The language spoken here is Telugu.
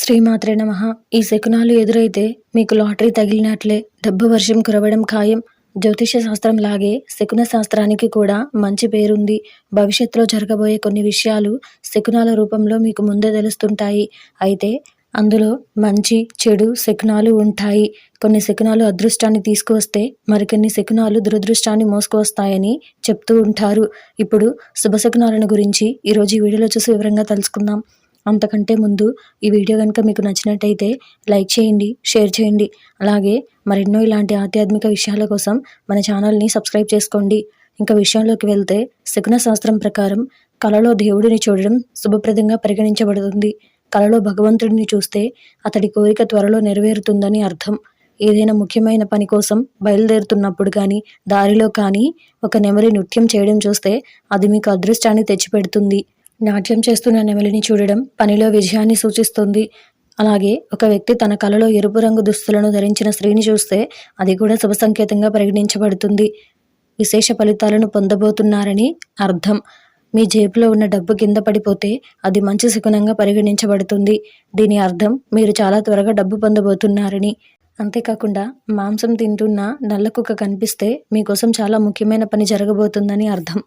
శ్రీమాత్రే నమ. ఈ శకునాలు ఎదురైతే మీకు లాటరీ తగిలినట్లే డబ్బు వర్షం కురవడం ఖాయం. జ్యోతిష శాస్త్రం లాగే శకున శాస్త్రానికి కూడా మంచి పేరుంది. భవిష్యత్తులో జరగబోయే కొన్ని విషయాలు శకునాల రూపంలో మీకు ముందే తెలుస్తుంటాయి. అయితే అందులో మంచి చెడు శకునాలు ఉంటాయి. కొన్ని శకునాలు అదృష్టాన్ని తీసుకువస్తే మరికొన్ని శకునాలు దురదృష్టాన్ని మోసుకువస్తాయని చెప్తూ ఉంటారు. ఇప్పుడు శుభశకునాలను గురించి ఈరోజు ఈ వీడియోలో చూసి వివరంగా తెలుసుకుందాం. అంతకంటే ముందు ఈ వీడియో కనుక మీకు నచ్చినట్టయితే లైక్ చేయండి షేర్ చేయండి. అలాగే మరెన్నో ఇలాంటి ఆధ్యాత్మిక విషయాల కోసం మన ఛానల్ని సబ్స్క్రైబ్ చేసుకోండి. ఇంకా విషయంలోకి వెళ్తే శకున శాస్త్రం ప్రకారం కలలో దేవుడిని చూడడం శుభప్రదంగా పరిగణించబడుతుంది. కళలో భగవంతుడిని చూస్తే అతడి కోరిక త్వరలో నెరవేరుతుందని అర్థం. ఏదైనా ముఖ్యమైన పని కోసం బయలుదేరుతున్నప్పుడు కానీ దారిలో కానీ ఒక నెమరి నృత్యం చేయడం చూస్తే అది మీకు అదృష్టాన్ని తెచ్చిపెడుతుంది. నాట్యం చేస్తున్న నెమలిని చూడడం పనిలో విజయాన్ని సూచిస్తుంది. అలాగే ఒక వ్యక్తి తన కలలో ఎరుపు రంగు దుస్తులను ధరించిన స్త్రీని చూస్తే అది కూడా శుభ సంకేతంగా పరిగణించబడుతుంది. విశేష ఫలితాలను పొందబోతున్నారని అర్థం. మీ జేబులో ఉన్న డబ్బు కింద పడిపోతే అది మంచి శకునంగా పరిగణించబడుతుంది. దీని అర్థం మీరు చాలా త్వరగా డబ్బు పొందబోతున్నారని. అంతేకాకుండా మాంసం తింటున్న నల్ల కుక్క కనిపిస్తే మీకోసం చాలా ముఖ్యమైన పని జరగబోతుందని అర్థం.